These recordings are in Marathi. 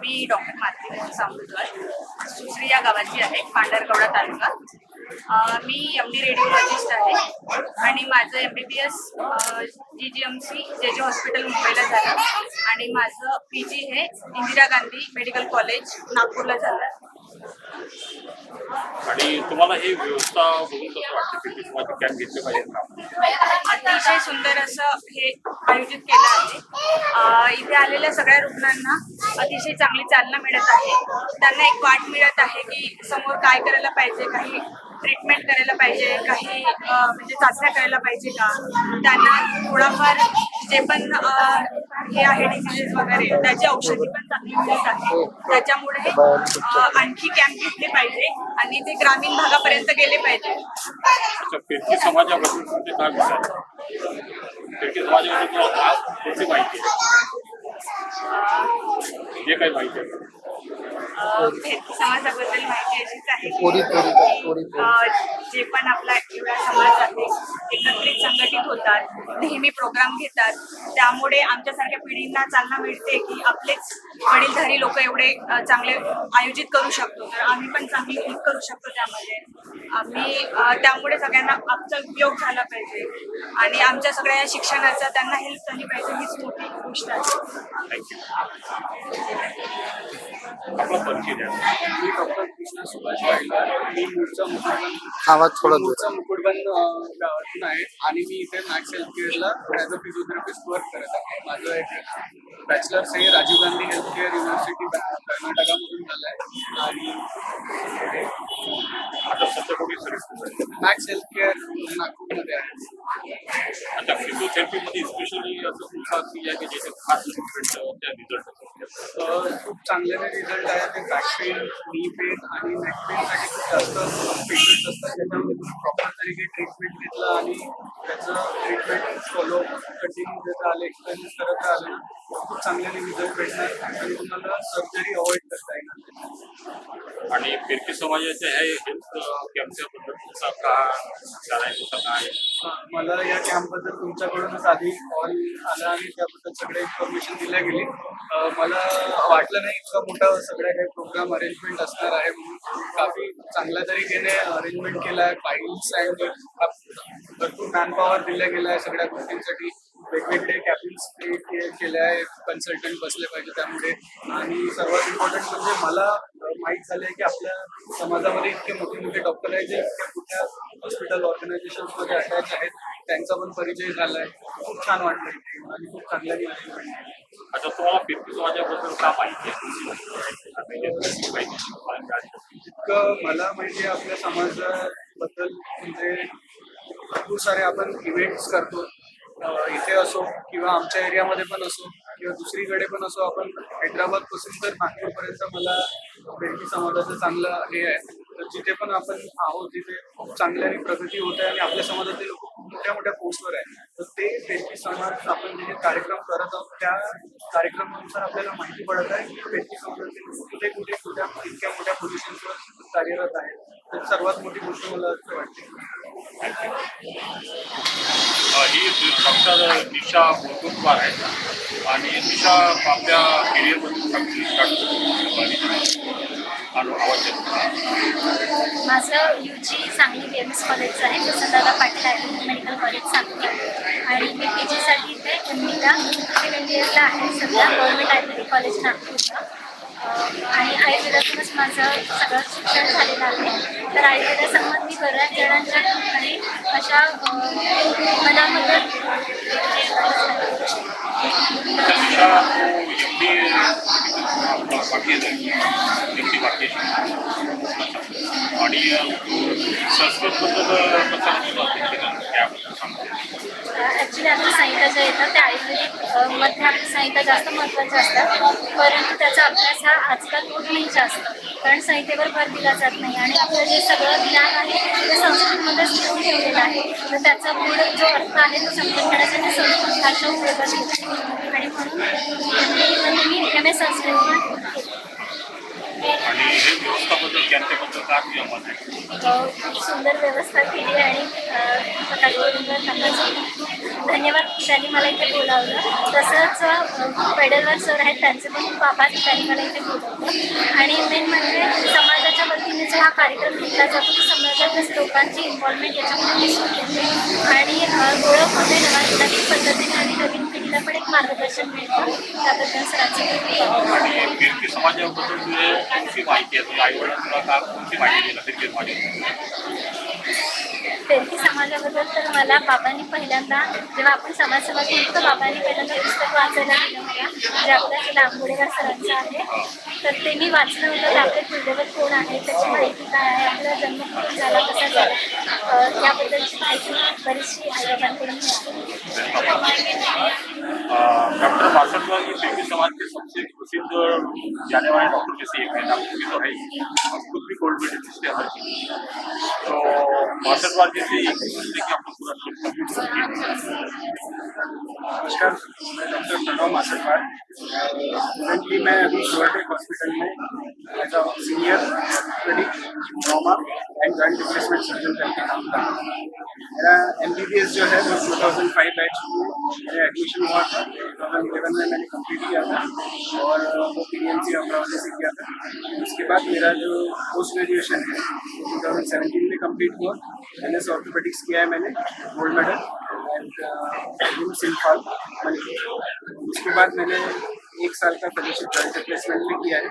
मी डॉक्टर मालती मोहन सामोदकर सुसरी या गावाची आहे पांढरकवडा तालुका. मी एम डी रेडिओलॉजिस्ट आहे आणि माझं M B B S G G M C J J hospital मुंबईला झालं आणि माझं पी जी हे इंदिरा गांधी मेडिकल कॉलेज नागपूरला झालं. आणि तुम्हाला ही व्यवस्था बघून कसं वाटतं की तुम्हाला कॅम्प घेतले पाहिजे? अतिशय सुंदर असं हे आयोजित केलं आहे. इथे आलेल्या सगळ्या रुग्णांना अतिशय चांगली चालना मिळत आहे. त्यांना एक वाट मिळत आहे की समोर काय करायला पाहिजे काही ट्रीटमेंट करायला पाहिजे काही म्हणजे चाचण्या करायला पाहिजे का? त्यांना थोडाफार जे पण हे आहे डिसिजेस वगैरे त्याची औषधी पण चांगली मिळत आहे. त्याच्यामुळे अ, आणखी कॅम्प घेतले पाहिजे आणि ते ग्रामीण भागापर्यंत गेले पाहिजे. समाजाबद्दल जे काही माहिती समाजाबद्दल माहिती अशीच आहे जे पण आपला एवढा समाज आहे एकत्रित संघटित होतात नेहमी प्रोग्राम घेतात. त्यामुळे आमच्यासारख्या पिढींना चालना मिळते की आपलेच वडीलधारी लोक एवढे चांगले आयोजित करू शकतो. तर आम्ही पण चांगली हेल्प करू शकतो त्यामध्ये. आम्ही त्यामुळे सगळ्यांना आमचा उपयोग झाला पाहिजे. आणि आमच्या सगळ्या शिक्षणाचा त्यांना हेल्प झाली पाहिजे हीच मोठी गोष्ट आहे. आपला परिचय द्या मी डॉक्टर कृष्णा सुभाष वायकर मी मूळचा मुकुटबन आवाज थोडा मूळचा मुकुटबन अं, गावातून आहे आणि मी इथे मॅक्स हेल्थ केअरला ॲज अ फिजिओथेरपिस्ट वर्क करत आहे. माझं एक बॅचलर्स हे Rajiv Gandhi health care university कर्नाटकामधून झालं आहे. आणि आता सध्या कुठे सर्विस मॅक्स हेल्थ केअर नागपूरमध्ये आहे. आता फिजिओथेरपीमध्ये स्पेशली असं तुमचा की ज्याचे खास ट्रीटमेंट त्या रिझल्ट खूप खूप चांगल्याने रिझल्ट आहे ते बॅक पेन नी पेन आणि नेक पेनसाठी खूप जास्त पेशंट असतात. त्याच्यामध्ये तुम्ही प्रॉपर तरीके ट्रीटमेंट घेतलं आणि त्याचं ट्रीटमेंट फॉलो कंटिन्यू देता आले एक्सपेरिमेंट करत आले ना खूप चांगल्याने रिझल्ट भेटणार आणि तुम्हाला सर्जरी अवॉइड करता येणार. आणि फिरकी समाजाच्या ह्या हेल्थ कॅम्पच्या तुमचा काय मला या कॅम्पबद्दल तुमच्याकडूनच आधी कॉल आला आणि त्याबद्दल सगळे इन्फॉर्मेशन दिल्या गेली. मला वाटलं नाही इतका मोठा सगळ्या काही प्रोग्राम अरेंजमेंट असणार आहे म्हणून. काफी चांगल्या तरीकेने अरेंजमेंट केला आहे फाईल्स अँड भरपूर मॅनपॉवर दिल्या गेला आहे सगळ्या गोष्टींसाठी. वेगवेगळे कॅबिन्स केले आहे कन्सल्टंट बसले पाहिजे त्यामुळे. आणि सर्वात इम्पॉर्टंट म्हणजे मला माहीत झालंय की आपल्या समाजामध्ये इतके मोठे मोठे डॉक्टर आहेत जे इतक्या मोठ्या हॉस्पिटल ऑर्गनायझेशन्समध्ये अटॅच आहेत. त्यांचा पण परिचय झालाय. खूप छान वाटलं आणि खूप आहे. आता तुम्हाला फिरकी समाजाबद्दल का माहिती? इतकं मला माहिती आपल्या समाजाबद्दल म्हणजे भरपूर सारे आपण इव्हेंट्स करतो. इथे असो किंवा आमच्या एरियामध्ये पण असो किंवा दुसरीकडे पण असो आपण हैदराबादपासून तर नागपूरपर्यंत मला बेडकी समाजाचं चांगलं हे आहे. तर जिथे पण आपण आहोत तिथे खूप चांगल्याने प्रगती होत आहे आणि आपल्या समाजातले लोक खूप मोठ्या मोठ्या पोस्टवर आहे तर ते बेडकी समाज आपण जे कार्यक्रम करत आहोत त्या कार्यक्रमानुसार आपल्याला माहिती पडत आहे की बेडकी समाजातले लोक कुठे कुठे कुठ्या इतक्या मोठ्या पोझिशनवर कार्यरत आहेत तर सर्वात मोठी गोष्ट मला असं वाटते. ही डॉक्टर निशा मुकुटवार आहे. आणि निशा आपल्या करिअरमधून चांगली स्टार्ट माझं U G Sangli B M S कॉलेजचं आहे वसंतदादा पाटील आहे मेडिकल कॉलेज सांगली. आणि मी पी जीसाठी इथे एम बीला सेकंड इयरला आहे सध्या गव्हर्मेंट आयुर्वेदिक कॉलेज नागपूरला. आणि आयुर्वेदातूनच माझं सगळं शिक्षण झालेलं आहे. तर आयुर्वेदासंबंधी मी बऱ्याच जणांच्या ठिकाणी अशा मला मनामध्ये आणि ॲक्च्युली आपल्या संहिता ज्या येतात त्या आयुर्वेदिकमध्ये आपल्या संहिता जास्त महत्त्वाच्या असतात. परंतु त्याचा अभ्यास हा आजकाल होत जास्त कारण संहितेवर भर दिला जात नाही आणि आपलं जे सगळं ज्ञान आहे ते संस्कृतमध्येच लिहून ठेवलेलं आहे तर त्याचा मूळ जो अर्थ आहे तो समजून घेण्यासाठी संस्कृत भाषा उपयोगात आणि म्हणून मी एम ए संस्कृत आणि हे व्यवस्थाबद्दल त्यांच्याबद्दल काय तुझ्या मत आहे खूप सुंदर व्यवस्था केली आणि अ, त्यांना धन्यवाद त्यांनी मला इथे बोलावलं. तसंच पेडलवर सर आहेत त्यांचे पण खूप आभार त्यांनी मला इथे बोलावलं. आणि मेन म्हणजे समाजाच्या वतीने जो हा कार्यक्रम घेतला जातो. तो समाजातल्या लोकांची इन्व्हॉल्वमेंट याच्यामध्ये दिसून येते. आणि अ, ओळख होते नवा नवीन पद्धतीने पिढीला पण एक मार्गदर्शन मिळतं. त्याबद्दल सरांचे समाजाबद्दल तुझे कोणती माहिती आहे तुझ्या आईवडिलांना तुला का कोणती माहिती दिला फिरकी समाजाबद्दल. पेरकी समाजाबद्दल तर मला बाबांनी पहिल्यांदा जेव्हा आपण समाजसेवा केली तर बाबांनी पहिल्यांदा पुस्तक वाचायला दिलं मला. जे आपल्या लांबोडेकर सरांचं आहे. तर वाचलं होतं की आपले कुलदैवत कोण आहे, त्याची माहिती काय आहे, आपला जन्म कुठे झाला, कसा झाला याबद्दलची माहिती बरीचशी आईबाबांकडून डॉक्टर मासटवार ये फिरकी समाज के सबसे प्रसिद्ध जाने वाले डॉक्टर में से एक है डॉक्टर की तो है ही। खुद भी गोल्ड मेडलिस्ट है हर चीज़ तो मासटवार जी से एक दूसरे की आपको पूरा नमस्कार, मैं डॉक्टर प्रणव मासटवार मैं अभी शिवटेक हॉस्पिटल में as a senior orthopaedic and joint replacement surgeon करके काम कर रहा मेरा एमबीबीएस जो है, वो 2005 बैच में मेरा एडमिशन हुआ था। 2011 में मैंने कंप्लीट किया था और वो पी एम सी अमरावती से किया था। उसके बाद मेरा जो पोस्ट ग्रेजुएशन है, वो 2017 में कंप्लीट हुआ। एन एस ऑर्थोपेडिक्स किया है मैंने गोल्ड मेडल एंड मणिपुर उसके बाद मैंने एक साल का फेलोशिप जॉइंट रिप्लेसमेंट में किया है।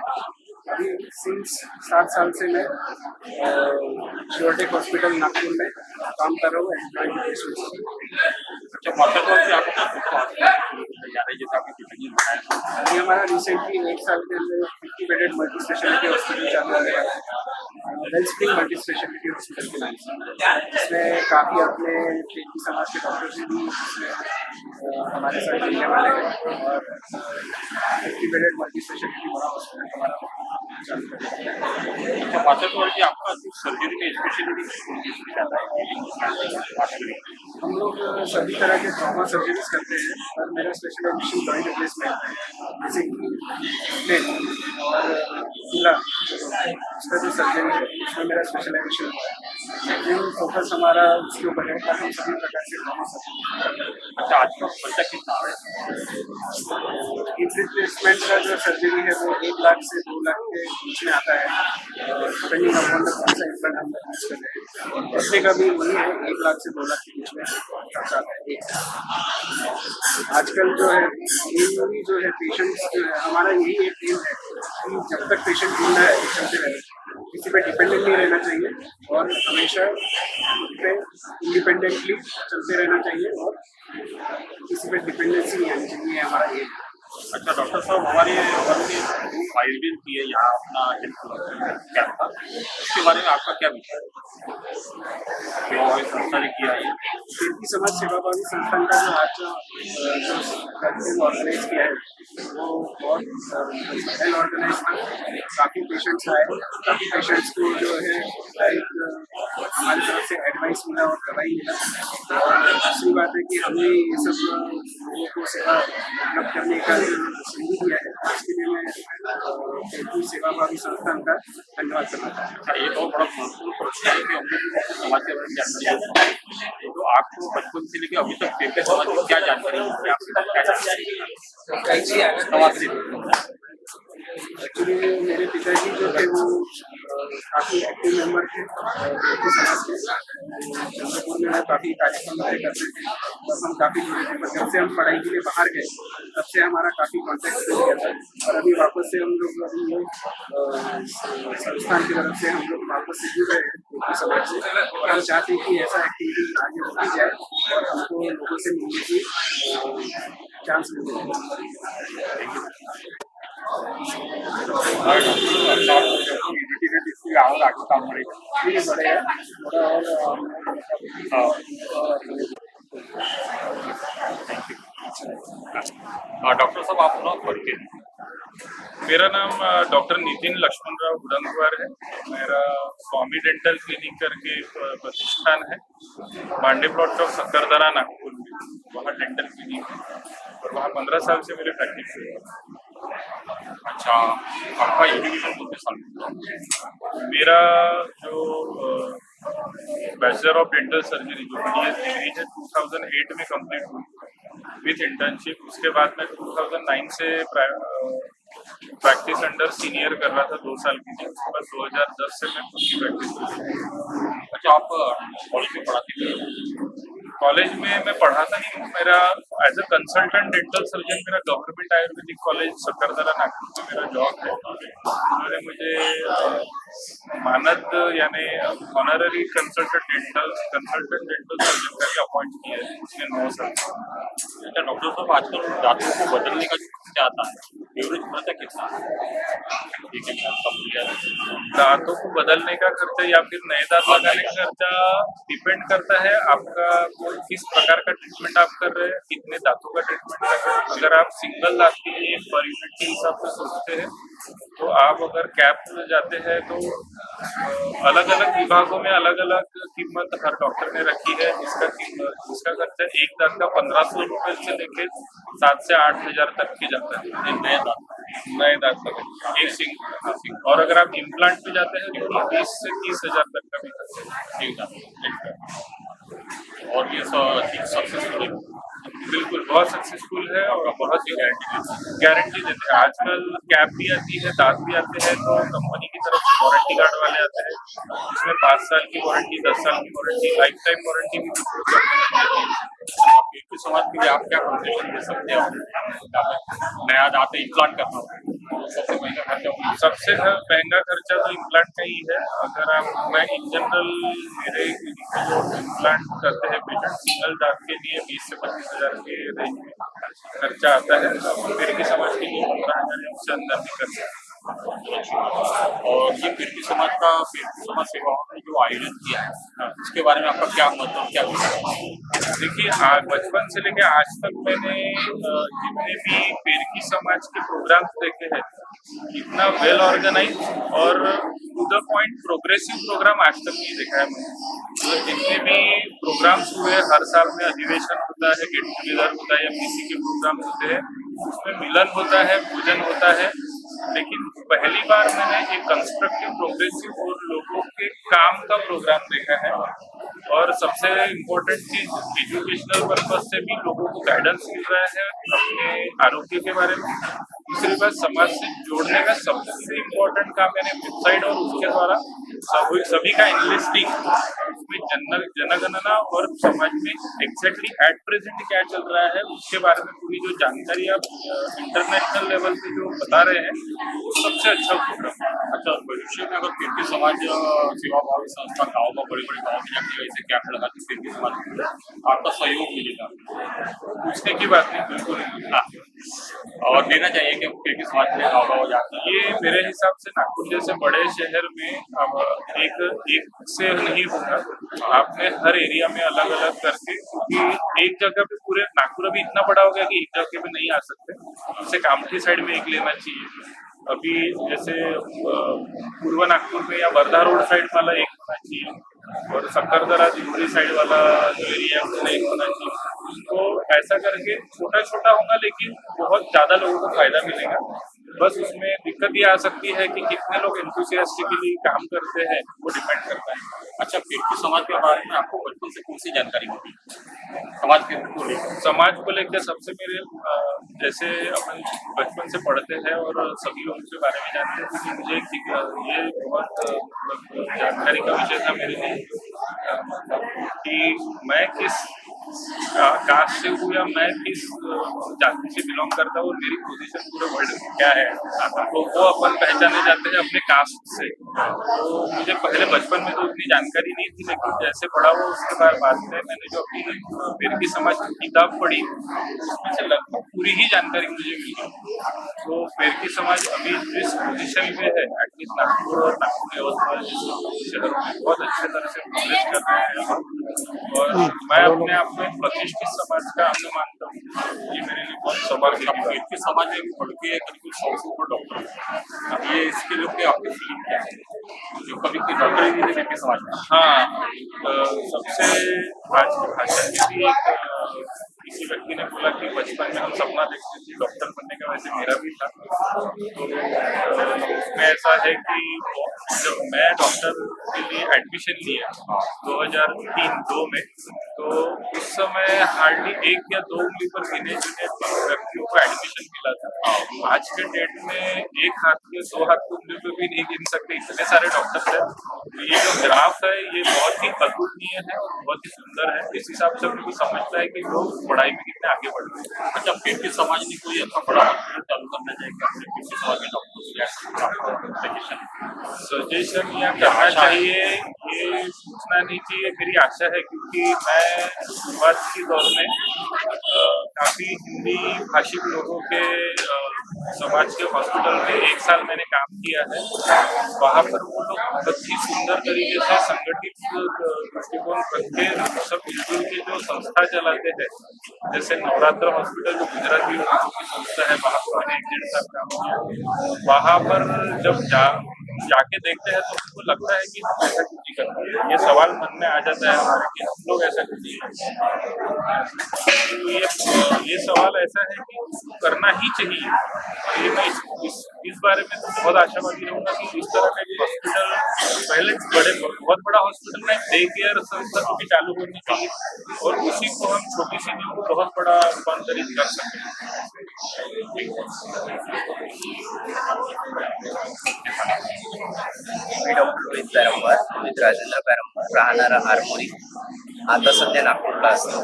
अभी सिंस सात साल से मैं शिवटेक हॉस्पिटल नागपुर में काम कर रहा हूँ रिप्लेसमेंट अच्छा से। ने बताया अभी हमारा रिसेंटली एक साल के अंदर fifty bedded multi speciality hospital चालू है Well Spring multi speciality hospital के नाम से। इसमें काफ़ी अपने खेती समाज के डॉक्टर्स भी इसमें हमारे साथ जुड़ने वाले हैं और फिफ्टी बेडेड मल्टी स्पेशलिटी बड़ा हॉस्पिटल हमारा। आपका सर्जरी में हम लोग सभी तरह के ट्रॉमा सर्जरीज करते हैं पर मेरा स्पेशल एडिशन जॉइंट रिप्लेसमेंट है जैसे प्लेन और चूल्हा उसका जो सर्जरी है उसमें मेरा स्पेशल एडिशन है फोकस हमारा उसके ऊपर है हम सभी प्रकार के ट्रॉमा सर्जरी अच्छा आज का खर्चा कितना है रिप्लेसमेंट का जो सर्जरी है वो एक लाख से दो लाख के बीच में आता है कौन सा हम यूज़ कर रहे हैं का भी वही है एक लाख से दो लाख के बीच में खर्चा आता है आजकल जो है एम जो है पेशेंट्स जो है हमारा यही एक एम है कि जब तक पेशेंट ज़िंदा है चलते रहे। किसी पे डिपेंडेंट नहीं रहना चाहिए और हमेशा पे इंडिपेंडेंटली चलते रहना चाहिए और किसी पे डिपेंडेंसी नहीं आनी चाहिए हमारा एम अच्छा डॉक्टर साहब हमारे हमारे आयुर्वेद की है यहाँ अपना हेल्थ कैंप था? उसके बारे में आपका क्या विचार है? हमारी संस्था ने किया है। फिरकी समाज सेवाभावी संस्थान का जो आज जो ऑर्गेनाइज किया है वो बहुत वेल ऑर्गेनाइज था। काफ़ी पेशेंट्स आए। काफ़ी पेशेंट्स को जो है अ, हमारी तरफ़ से एडवाइस मिला और दवाई मिला। और दूसरी बात है कि हमने ये सब लोगों को सेवा उपलब्ध करने का संधि दिया लिए मैं संस्थान का धन्यवाद करना चाहता हूँ ये बहुत बड़ा महत्त्वपूर्ण प्रश्न है कि हम लोग समाज के बारे में जानकारी तो आपको बचपन से लेकर अभी तक समाज में क्या जानकारी है आपके क्या जानकारी समाज से एक्चुअली मेरे पिताजी जो थे वो काफ़ी एक्टिव मेंबर थे समाज के चंद्रपुर काफ़ी कार्यक्रम करते थे। तब हम काफ़ी जुड़े थे। पर जब से हम पढ़ाई के लिए बाहर गए, तब से हमारा काफ़ी कॉन्टेक्ट हो गया था। और अभी वापस से हम लोग संस्थान की तरफ़ से हम लोग वापस से जुड़ रहे हैं समाज से। हम चाहते हैं कि ऐसा एक्टिविटी आगे होती जाए और हमको लोगों से मिलने की चांस मिले। है, डॉक्टर साहब, आप परिचय दें। मेरा नाम डॉक्टर नितिन लक्ष्मणराव गुडंगवार है। मेरा स्वामी डेंटल क्लिनिक करके प्रतिष्ठान है। बांडे प्लॉट ऑफ़ सकरदरा नागपुर में। वहाँ डेंटल क्लिनिक है। और वहाँ पंद्रह साल से मेरे प्रैक्टिस है। अच्छा आपका एजुकेशन कितने साल? मेरा जो बैचलर ऑफ़ डेंटल सर्जरी जो बी एस डिग्री है 2008 में कंप्लीट हुई। विथ इंटर्नशिप उसके बाद मैं 2009 से प्रैक्टिस अंडर सीनियर कर रहा था, दो साल की थी उसके बाद 2010 से मैं खुद की प्रैक्टिस कर अच्छा आप कॉलेज में पढ़ाती थी? कॉलेज में मैं पढ़ाता नहीं हूँ मेरा as a consultant dental surgeon मेरा गवर्नमेंट आयुर्वेदिक कॉलेज सकरदरा नागपुर में मेरा जॉब है। उन्होंने मुझे मानद यानी honorary consultant dental consultant dental surgeon का भी अपॉइंट किया है उसने नौ साल अच्छा डॉक्टर साहब आजकल दांतों को बदलने का खर्चा आता है एवरेज खर्चा कितना ठीक है कम लिया दांतों को बदलने का खर्चा या फिर नए दांत लगाने का खर्चा डिपेंड करता है आपका किस प्रकार का ट्रीटमेंट आप कर रहे हैं कितने दांतों का ट्रीटमेंट कर रहे हैं? अगर आप सिंगल दांत के लिए पर यूनिट के हिसाब से सोचते हैं तो आप अगर कैप में जाते हैं तो अलग अलग विभागों में अलग अलग कीमत हर डॉक्टर ने रखी है इसका कीमत इसका खर्चा एक दांत का पंद्रह सौ रुपये से लेके सात से आठ हज़ार तक की जाता है। नए दांत। नए दांत का एक सिंग और अगर आप इम्प्लांट पे जाते हैं तो बीस से तीस हज़ार तक का भी। खर्चा है ठीक दांत। और ये सब सक्सेसफुल है बिल्कुल, बहुत सक्सेसफुल है और बहुत ही गारंटी गारंटी देते हैं। आजकल कैब भी आती है दांत भी आते हैं तो कंपनी की तरफ़ से वारंटी कार्ड वाले आते हैं। जिसमें पाँच साल की वारंटी दस साल की वारंटी लाइफ टाइम वारंटी भी समाज के लिए आप क्या कंसेशन दे सकते हो नया दांत इम्प्लांट करना सबसे महँगा खर्चा सबसे महँगा खर्चा तो इम्प्लांट का ही है। अगर आप, मैं इन जनरल मेरे जो इम्प्लांट करते हैं पेशेंट सिंगल दांत के लिए बीस से पच्चीस हज़ार के रेंज में खर्चा आता है। मेरे की समाज के लिए पंद्रह हज़ार उससे अंदर भी कर सकते हैं। और ये भी समाज का भी समाज सेवा ने जो आयोजन किया है उसके बारे में आपका क्या मतलब क्या देखिए आज बचपन से लेके आज तक मैंने जितने भी पेरकी समाज के प्रोग्राम्स देखे हैं, इतना वेल ऑर्गेनाइज और to the point progressive programme आज तक नहीं देखा है मैंने। मतलब जितने भी प्रोग्राम्स हुए हर साल में अधिवेशन होता है गेट टुगेदर होता है, या किसी के प्रोग्राम होते हैं, उसमें मिलन होता है, भोजन होता है लेकिन पहली बार मैंने एक कंस्ट्रक्टिव प्रोग्रेसिव और लोगों के काम का प्रोग्राम देखा है। और सबसे इम्पोर्टेंट चीज़ एजुकेशनल पर्पज से भी लोगों को गाइडेंस मिल रहा है अपने आरोग्य के बारे में। दूसरी बात, समाज से जोड़ने का सबसे इम्पोर्टेंट काम मैंने वेबसाइट और उसके द्वारा सभी सभी का इनलिस्टिंग उसमें जन जनगणना और समाज में एग्जैक्टली एट प्रेजेंट क्या चल रहा है, उसके बारे में पूरी जो जानकारी आप इंटरनेशनल लेवल पे जो बता रहे हैं, वो सबसे अच्छा प्रोग्राम अच्छा भविष्य में अगर भी समाज सेवा भावी संस्था, गाँव में बड़े बड़े गाँव में ऐसे कैंप लगाते फिर भी को आपका सहयोग मिलेगा। पूछने की बात नहीं, बिल्कुल नहीं। हाँ। और देना चाहिए कि फिर भी समाज में गाँव गाँव जाकर ये मेरे हिसाब से नागपुर जैसे बड़े शहर में अब एक एक से नहीं होगा। आपने हर एरिया में अलग अलग करके, क्योंकि एक जगह पे पूरे नागपुर अभी इतना बड़ा हो गया कि एक जगह पे नहीं आ सकते। जैसे कामठी साइड में एक लेना चाहिए। अभी जैसे पूर्व नागपुर में या वर्धा रोड साइड वाला एक होना चाहिए। और सक्कर सक्करदरा दिमरी साइड वाला जो एरिया है उसमें एक होना चाहिए तो ऐसा करके छोटा छोटा होगा लेकिन बहुत ज़्यादा लोगों को फ़ायदा मिलेगा। बस उसमें दिक्कत ये आ सकती है कि कितने लोग एंथुसियास्टिकली काम करते हैं वो डिपेंड करता है। अच्छा फिर भी समाज के बारे में आपको बचपन से कौन सी जानकारी होती समाज के को लेकर। समाज को लेकर सबसे मेरे जैसे अपन बचपन से पढ़ते हैं और सभी लोग उसके बारे में जानते हैं क्योंकि मुझे एक, ये बहुत मतलब जानकारी का विषय था मेरे लिए कि मैं किस का- कास्ट से हूँ या मैं किस जाति से बिलोंग करता हूँ और मेरी पोजीशन पूरे वर्ल्ड में क्या है? तो वो अपन पहचाने जाते हैं अपने कास्ट से। तो मुझे पहले बचपन में तो उतनी जानकारी नहीं थी लेकिन जैसे पढ़ा हुआ उसके बाद बाद में मैंने जो अपनी फिरकी समाज की किताब पढ़ी उसमें से लगभग पूरी ही जानकारी मुझे मिली। तो फिरकी समाज अभी जिस पोजीशन पे है एटलीस्ट नागपुर और नागपुर जैसे शहरों में बहुत अच्छे तरह से प्रोग्रेस कर रहे हैं। और मैं अपने आप को में प्रतिष्ठित समाज का अंग मानता हूँ। ये मेरे लिए बहुत की बात है। के समाज में पढ़ के करीब सौ से ऊपर डॉक्टर अब ये इसके लिए कोई आपकी फीलिंग क्या है? जो कभी कोई डॉक्टर ही नहीं समाज में। हाँ सबसे आज की भाषा एक अ, किसी व्यक्ति ने बोला कि बचपन में हम सपना देखते थे, डॉक्टर बनने का वैसे मेरा भी था। तो उसमें ऐसा है कि जब मैं डॉक्टर के लिए एडमिशन लिया 2003 दो में तो उस समय हार्डली एक या दो उंगली पर गिने चुने व्यक्तियों को एडमिशन मिला था। आज के डेट में एक हाथ के, दो हाथ की उंगली भी नहीं गिन सकते इतने सारे डॉक्टर्स हैं। तो ये जो ग्राफ है, ये बहुत ही अतुलनीय है और बहुत ही सुंदर है। इस हिसाब से अपने को समझता है कि लोग पढ़ाई में कितने आगे बढ़ रहे हैं। अच्छा फिर के समाज ने कोई ऐसा बड़ा हॉस्पिटल चालू करना चाहिए अपने फिर के समाज में डॉक्टर सजेशन सजेशन या करना चाहिए, ये पूछना नहीं चाहिए मेरी आशा है क्योंकि मैं शुरुआत के दौर में काफ़ी हिंदी भाषी लोगों के समाज के हॉस्पिटल में एक साल मैंने काम किया है। वहाँ पर वो लोग बहुत ही सुंदर तरीके से संगठित दृष्टिकोण रखते सब मिलजुल के जो संस्था चलाते हैं, जैसे नवरात्र हॉस्पिटल जो गुजराती संस्था है, वहाँ पर एक डेढ़ साल काम किया वहाँ पर जब जा जाके देखते हैं तो उनको लगता है कि हम ऐसा नहीं करते ये सवाल मन में आ जाता है हमारे कि हम लोग ऐसा क्यों नहीं ये ये सवाल ऐसा है कि उसको करना ही चाहिए। और ये मैं इस, इस, बारे में तो बहुत आशावादी रहूँगा कि इस तरह का हॉस्पिटल पहले बड़े बहुत बड़ा हॉस्पिटल में डे केयर संस्था भी चालू होनी चाहिए। और उसी को हम छोटी सी नींव बहुत बड़ा रूपांतरित कर सकें मी डॉक्टर रोहित पॅरंबर रोहित राजेंद्र पॅरंबर राहणारा आरमोरी आता सध्या नागपूरला असतो.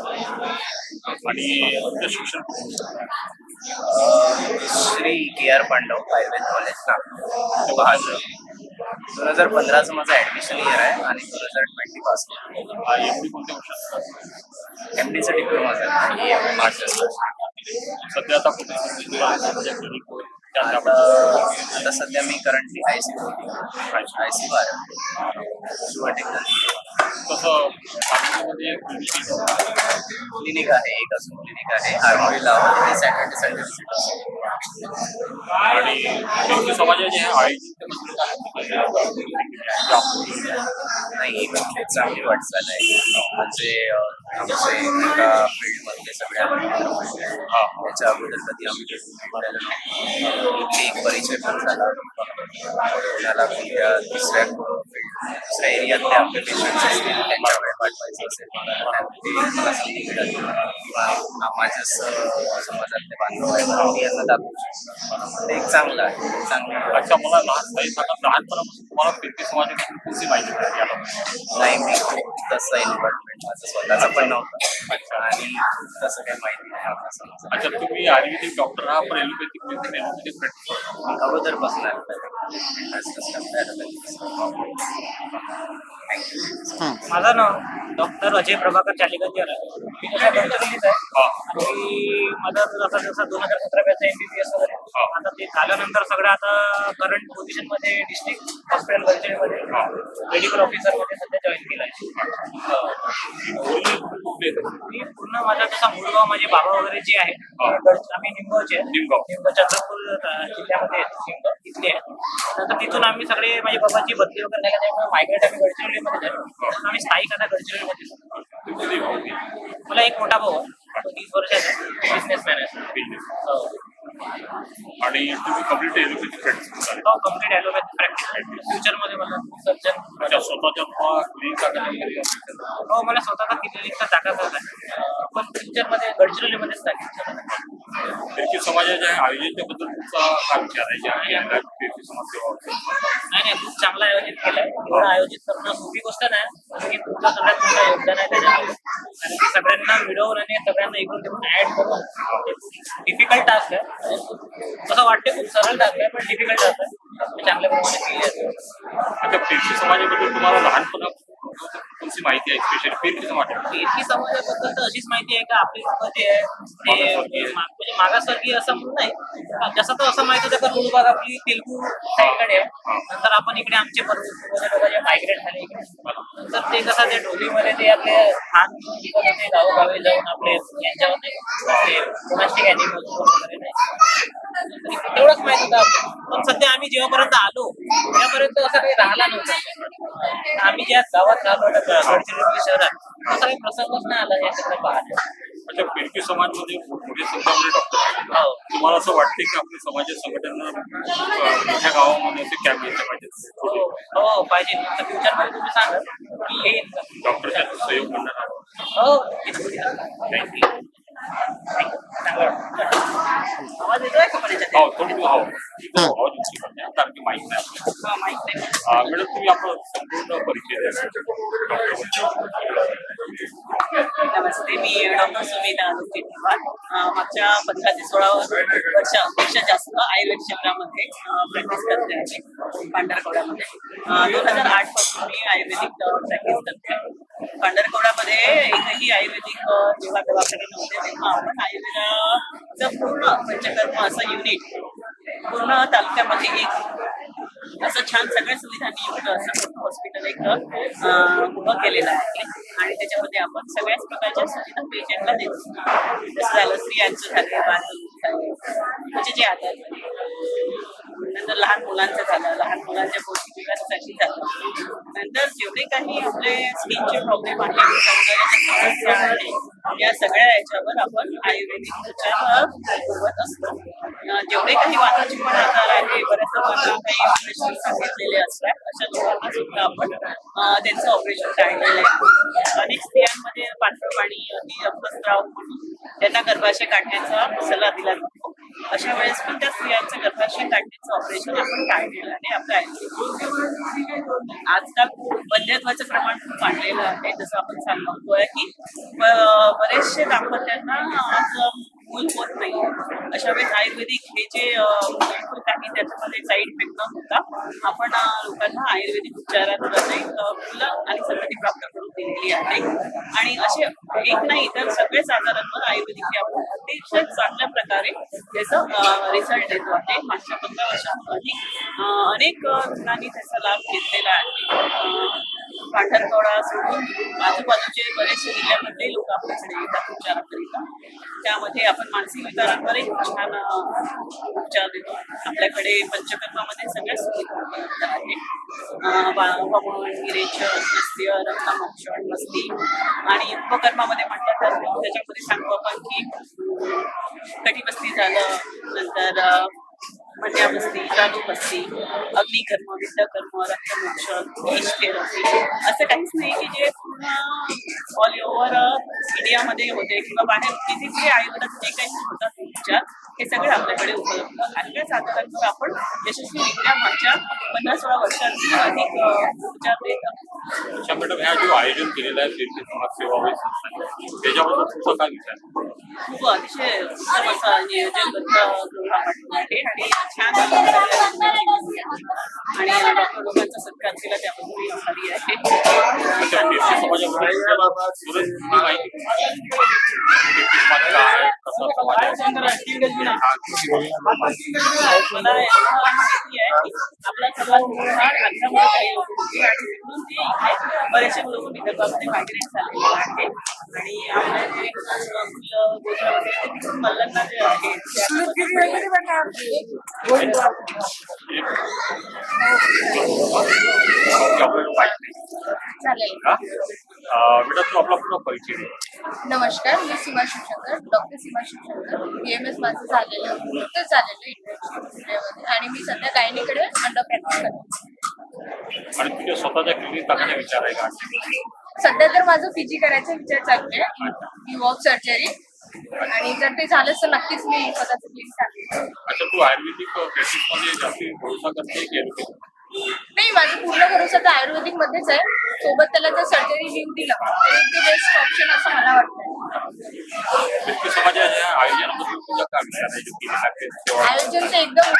आणि तुमचं शिक्षण? अं, Shri K R Pandav Ayurveda college Nagpur. Bahadur दोन हजार पंधराचं माझं ॲडमिशन इयर आहे आणि दोन हजार ट्वेंटी पास. एम डी कोणत्या वर्षात? एम डीचं डिप्लोमा झालं मास्टर्स सध्या आता कुठे? आता सध्या मी currently I C I C clinic आहे. एक अजून क्लिनिक आहे. आरमोरीला सॅटर्डे संडे. आणि समाजाचे नाही म्हणजे चांगली वाटचाल आहे. म्हणजे आमचे एका सगळ्या. त्याच्या अगोदर कधी आम्ही एक परिचय पण झाला. कोणाला दुसऱ्या दुसऱ्या एरियातले आपले पेशंट्स असतील त्यांच्याकडे पाठवायचं असेल तर ते मला संधी मिळत किंवा माझ्याच अं, समाजातले बांधव आहेत यांना दाखवू एक चांगलं आहे चांगलं अच्छा मला लहान काही सांगा लहानपणापासून तुम्हाला फिरकी समाजाबद्दल कोणती माहिती मिळाली आता नाही मी तसं इन्व्हॉल्वमेंट माझं स्वतःचं पण नव्हतं. आणि तसं काही माहिती नाही आपल्या समाजात. अच्छा तुम्ही आयुर्वेदिक डॉक्टर आहात? पण एलोपॅथिक मेडिसिन एलोपॅथिक प्रॅक्टिस अगोदर बसणार माझं नाव डॉक्टर अजय प्रभाकर आहे. मी तसा आहे आणि माझं जसं जसं दोन हजार सतरा batch M B B S वगैरे आता ते झाल्यानंतर सगळं आता करंट पोझिशन मध्ये डिस्ट्रिक्ट हॉस्पिटल गडचिरोलीमध्ये मेडिकल ऑफिसरमध्ये सध्या जॉईन केलं आहे. मी पूर्ण माझा तसा मुळगाव माझे बाबा वगैरे जे आहे आम्ही. निमगाव चंद्रपूर जिल्ह्यामध्ये इथले आहे नंतर तिथून आम्ही सगळे माझ्या बाबांची बदली वगैरे त्यामुळे मायग्रेट आम्ही गडचिरोलीमध्ये झालो. आम्ही स्थायिक आता गडचिरोलीमध्ये मला एक मोठा भाऊ आहे तो तीस वर्षाचा बिझनेसमॅन आहे. आणि तुम्ही कंप्लीट एलोपॅथिक प्रॅक्टिस कराल तो कंप्लीट ॲलोपॅथी प्रॅक्टिस फ्युचरमध्ये मला सर्जन अच्छा स्वतःच्या क्लिनिक टाकायला हो मला स्वतःचा क्लिनिकचा टाकायचा पण फ्युचरमध्ये गडचिरोलीमध्येच टाकेल फिरकी समाजाच्या आयोजनाबद्दल तुमचा काय विचार आहे? फिरकी नाही नाही खूप चांगलं आयोजित केलंय. एवढं आयोजित करणं सोपी गोष्ट नाही. हे तुमचं सगळ्यात मोठं योगदान आहे त्याच्यामध्ये आणि सगळ्यांना मिळवून आणि सगळ्यांना घेऊन ऍड करून डिफिकल्ट टास्क आहे. असं वाटते खूप सरळ आहे पण डिफिकल्ट टास्क आहे ते चांगल्या प्रमाणे फिरकी समाजाबद्दल तुम्हाला लहानपणापासून सी माहिती आहे स्पेशली फिरकी समाज फिरकी समाजाबद्दल तर अशीच माहिती आहे का? आपली जे आहे ते मागासवर्गीय असं म्हणून नाही जसं तो असं माहिती होतं का मूळ भाग आपली तेलगू साईडकडे आहे. नंतर आपण इकडे आमचे मायग्रेट झाले इकडे. नंतर ते कसं ते ढोलीमध्ये ते आपले खान गावोगावी जाऊन आपले यांच्यावर नाही ते डोमेस्टिक अॅनिमल्स वगैरे नाही. तेवढंच माहीत होतं. पण सध्या आम्ही जेव्हापर्यंत आलो त्यापर्यंत असं काही राहिला नव्हतं. आम्ही ज्या गावात राहिलो आता गडचिरोली शहरात असा काही प्रसंगच नाही आला या सगळं पाहण्यात अच्छा फिरकी समाजमध्ये मोठ्या संख्येमध्ये डॉक्टर आहेत हो. तुम्हाला असं वाटते की आपल्या समाजाच्या संघटना अं, मोठ्या गावामध्ये असे कॅम्प घेतले पाहिजेत? हो हो पाहिजे. तर फ्युचरमध्ये तुम्ही सांगा की येईल का डॉक्टरच्या सहयोग करणार हो थँक्यू चांगलं वाटलं. Sama juga. हो थोडी हो इथं आवाज उंची करते कारण की माहीत नाही. आपल्याला. हा, माहीत नाही अं, मॅडम तुम्ही आपला संपूर्ण परिचय द्या. नमस्ते मी डॉक्टर सुमिता अनुचित पवार अं, मागच्या पंधरा ते सोळा वर्षापेक्षा जास्त आयुर्वेद क्षेत्रामध्ये प्रॅक्टिस करते आहे पांढरकवड्यामध्ये दोन हजार आठपासून मी आयुर्वेदिक प्रॅक्टिस करते पांढरकवड्यामध्ये एकही आयुर्वेदिक अं, जेव्हा दवाखाने नव्हते तेव्हा आपण आयुर्वेदाचं पूर्ण पंचकर्म असं युनिट पूर्ण तालुक्यामध्ये एक असं छान सगळ्या सुविधांनी युक्त असं हॉस्पिटल एक उभं केलेलं आहे. आणि त्याच्यामध्ये आपण सगळ्याच प्रकारच्या सुविधा पेशंटला देतो जसं झालं स्त्रियांचं झालं बालरोग म्हणजे जे आजार नंतर लहान मुलांचं झालं लहान मुलांच्या गोष्टी विकासासाठी झालं. नंतर जेवढे काही आपले स्किनचे प्रॉब्लेम आहेत सौंदर्याच्या समस्या आहेत या सगळ्या याच्यावर आपण आयुर्वेदिक उपचार पुरवत असतो. जेवढे काही वातावरण पण आजार आहे बऱ्याच लोकांना काही ऑपरेशन सांगितलेले असतात. अशा लोकांना सुद्धा आपण त्यांचं ऑपरेशन टाळलेलं आहे अनेक स्त्रियांमध्ये पांढरं पाणी अति रक्तस्राव म्हणून त्यांना गर्भाशय काढण्याचा सल्ला दिला जातो. अशा वेळेस पण त्या स्त्रियांचं गर्भाशय काढण्याचं ऑपरेशन आपण टाळलेलं आहे आपलं आयुर्वेदिक आजकाल वंध्यत्वाचं प्रमाण खूप वाढलेलं आहे जसं आपण सांगतोय की बरेचशे बरेचसे दाम्पत्यांना आज मूल होत नाही. अशा वेळेस आयुर्वेदिक हे जे अं, काही त्याच्यामध्ये साईड इफेक्ट न होता आपण लोकांना आयुर्वेदिक उपचाराद्वारे फुलं मुलं आणि संतती प्राप्त करून दिलेली आहे. आणि असे एक नाही तर सगळेच आजारांवर आयुर्वेदिक हे आपण अतिशय चांगल्या प्रकारे त्याचं रिझल्ट देतो आहे. मागच्या पंधरा वर्षात अनेक जणांनी रुग्णांनी त्याचा लाभ घेतलेला आहे. पांढरकवडा सोडून आजूबाजूचे बरेचसे जिल्ह्यामधले लोक आपल्याकडे येतात उपचाराकरिता त्यामध्ये आपण मानसिक विकारांवरही एक छान उपचार देतो. आपल्याकडे पंचकर्मामध्ये सगळ्या सुविधा उपलब्ध आहेत. अं, वा- वमन रक्तमोक्षण मस्ती आणि उपकर्मामध्ये म्हटलं तर त्याच्यामध्ये सांगू आपण की अं, झालं नंतर अं, मध्याबस्ती बस्ती अग्निकर्म विद्याकर्म रक्तमोक्षण थेरपी असं काहीच नाही की जे पूर्ण ऑल ओव्हर इंडियामध्ये होते किंवा बाहेर तिथे जे आयुर्वेदात जे काही होतात उपचार हे सगळे आपल्याकडे उपलब्ध. सगळ्याच आजारांवर आपण यशस्वीरित्या मागच्या पन्नास सोळा वर्षांनी अधिक उपचार देत आहोत. अच्छा मॅडम ह्या जो आयोजन केलेलं आहे फिरकी समाज सेवा वगैरे संस्थांनी, त्याच्याबद्दल तुमचा काय विचार आहे? खूप अतिशय उत्तम असं नियोजनबद्ध गृह आहे आणि छान आणि डॉक्टर लोकांचा सत्कार केला त्याबद्दल मी आभारी आहे अच्छा फिरकी समाजाबद्दल तुम्हाला सुरेश तुम्ही माहिती फिरकी समाज काय आहे कसा समाज आहे हा, किती वर्ष? मला एवढं माहिती आहे की आपला सर्वात मोठा आंध्रामध्ये काही बरेचसे लोक विदर्भामध्ये मायग्रेट झालेले आहेत आणि आपल्या जे गोत्र वगैरे मल्लांना जे आहे तू आपला पूर्ण परिचय. दे. नमस्कार मी Seema Shivshankar doctor Seema Shivshankar. B M S माझं झालेलं नुकतंच झालेलं इंटर्नशिप आणि मी सध्या गायनीकडे अंडर प्रॅक्टिस करते. आणि तुझ्या स्वतःच्या क्लिनिक टाकण्याचा विचार आहे का? सध्या तर माझं पीजी करायचा विचार चालू आहे. यू ऑफ सर्जरी आणि जर ते झालंच तर नक्कीच मी स्वतःचं क्लिनिक टाकेन अच्छा तू आयुर्वेदिक प्रॅक्टिसमध्ये जास्त भरोसा करते? नाही माझं पूर्ण भरोसा तर आयुर्वेदिक मध्येच आहे. सोबत त्याला जर सर्जरी लिव्ह दिला तर एक बेस्ट ऑप्शन असं मला वाटतं आयोजन म्हणजे तर म्हणजे एकदम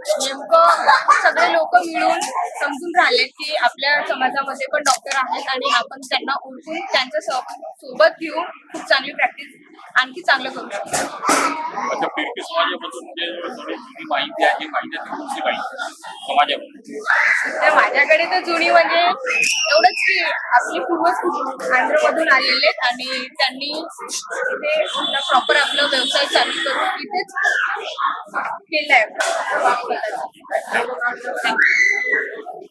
नेमकं सगळे लोक मिळून समजून राहिले की आपल्या समाजामध्ये पण डॉक्टर आहेत आणि आपण त्यांना ओळखून त्यांच्यासोबत घेऊन खूप चांगली प्रॅक्टिस आणखी चांगलं करू शकतो. समाजामधून जे माहिती आहे माहिती ती समाजाबद्दल तर माझ्याकडे तर जुनी म्हणजे एवढंच की आपले पूर्वज आंध्रमधून आलेले आहेत आणि त्यांनी इथे प्रॉपर आपलं व्यवसाय चालू करून इथेच केलाय. Thank you.